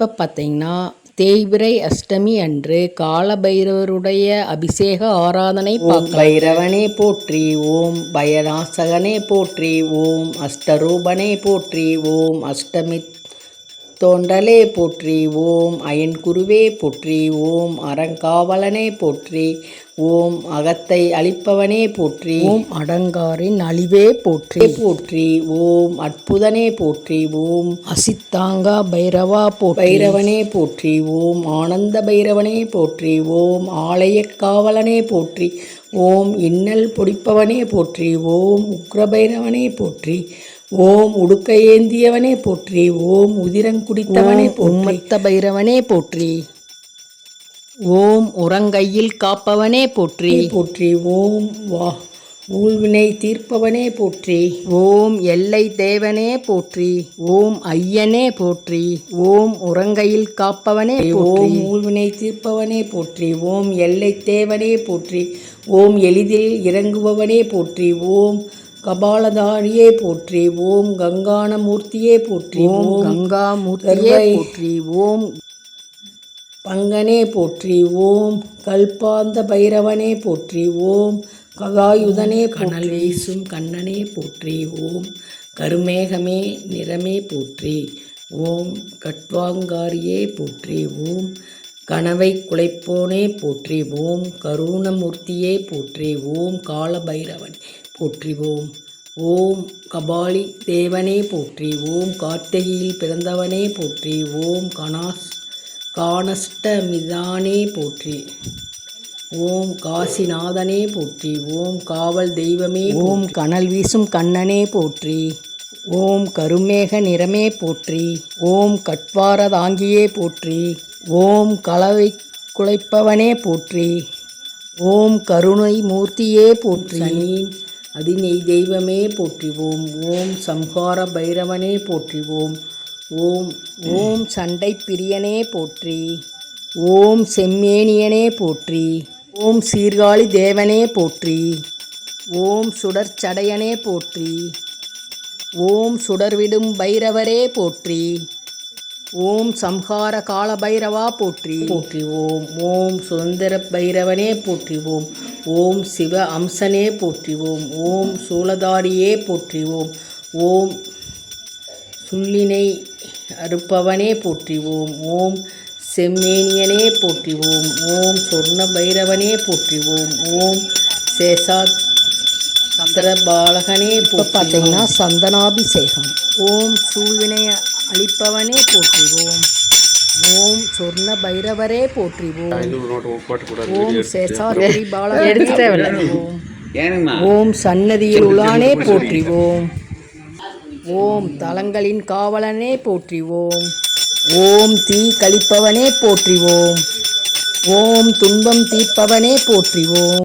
இப்போ பார்த்தீங்கன்னா தேய்பிறை அஷ்டமி அன்று காலபைரவருடைய அபிஷேக ஆராதனை பைரவனே போற்றி ஓம் பயநாசகனே போற்றி ஓம் அஷ்டரூபனே போற்றி ஓம் அஷ்டமி தோன்றலே போற்றி ஓம் அயன்குருவே போற்றி ஓம் அறங்காவலனே போற்றி ஓம் அகத்தை அளிப்பவனே போற்றி ஓம் அடங்காரின் அழிவே போற்றி போற்றி ஓம் அற்புதனே போற்றி ஓம் அசித்தாங்கா பைரவா போற்றி பைரவனே போற்றி ஓம் ஆனந்த பைரவனே போற்றி ஓம் ஆலயக் காவலனே போற்றி ஓம் இன்னல் பொடிப்பவனே போற்றி ஓம் உக்ரபைரவனே போற்றி ஓம் உடுக்க ஏந்தியவனே போற்றி ஓம் உதிரங்குடித்தவனே உம்மத்த பைரவனே போற்றி. ஓம் உறங்கையில் காப்பவனே போற்றி. போற்றி ஓம் வா ஊழ்வினை தீர்ப்பவனே போற்றி. ஓம் எல்லை தேவனே போற்றி. ஓம் ஐயனே போற்றி. ஓம் உறங்கையில் காப்பவனே ஓம் ஊழ்வினை தீர்ப்பவனே போற்றி. ஓம் எல்லை தேவனே போற்றி. ஓம் எளிதில் இறங்குபவனே போற்றி. ஓம் கபாலதாரியே போற்றி ஓம் கங்கானமூர்த்தியே போற்றி ஓம் ஓம் கங்கா மூர்த்தியே கர்வை. போற்றி ஓம் பங்கனே போற்றி ஓம் கல்பாந்த பைரவனே போற்றி ஓம் ககாயுதனே கனல் வீசும் கண்ணனே போற்றி ஓம் கருமேகமே நிறமே போற்றி ஓம் கட்வாங்காரியே போற்றி ஓம் கனவை குலைப்போனே போற்றி ஓம் கருணமூர்த்தியே போற்றி ஓம் காலபைரவன் போற்றி ஓம் ஓம் கபாலி தேவனே போற்றி ஓம் கார்த்திகையில் பிறந்தவனே போற்றி ஓம் கணாஸ் காணஷ்டமிதானே போற்றி ஓம் காசிநாதனே போற்றி ஓம் காவல் தெய்வமே ஓம் கனல் வீசும் கண்ணனே போற்றி ஓம் கருமேக நிறமே போற்றி ஓம் கட்வாரதாங்கியே போற்றி ஓம் கலவை குலைப்பவனே போற்றி. ஓம் கருணை மூர்த்தியே போற்றி. சனியின் அதிநெய் தெய்வமே போற்றிவோம். ஓம் சம்ஹார பைரவனே போற்றிவோம். ஓம் ஓம் சண்டை பிரியனே போற்றி. ஓம் செம்மேனியனே போற்றி. ஓம் சீர்காழி தேவனே போற்றி. ஓம் சுடற்சடையனே போற்றி. ஓம் சுடர்விடும் பைரவரே போற்றி. ஓம் சம்ஹார கால பைரவா போற்றி போற்றிவோம் ஓம் சுதந்திர பைரவனே போற்றிவோம் ஓம். சிவ அம்சனே போற்றிவோம் ஓம். சூலதாரியே போற்றிவோம் ஓம். சுள்ளினை அறுப்பவனே போற்றிவோம் ஓம். செம்மேனியனே போற்றிவோம் ஓம். சொர்ண பைரவனே போற்றிவோம் ஓம் சேஷாத் சந்திரபாலகனே இப்போ பார்த்தீங்கன்னா சந்தனாபிஷேகம். ஓம் சூழ்வினை அளிப்பவனே போற்றிவோம். ஓம் சொர்ண பைரவரே போற்றிவோம் ஓம் சேஷாத்ரி பாலகனே ஓம் சன்னதியில் உலானே போற்றிவோம். ஓம் தலங்களின் காவலனே போற்றிவோம். ஓம் தீ கழிப்பவனே போற்றிவோம். ஓம் துன்பம் தீர்ப்பவனே போற்றிவோம்.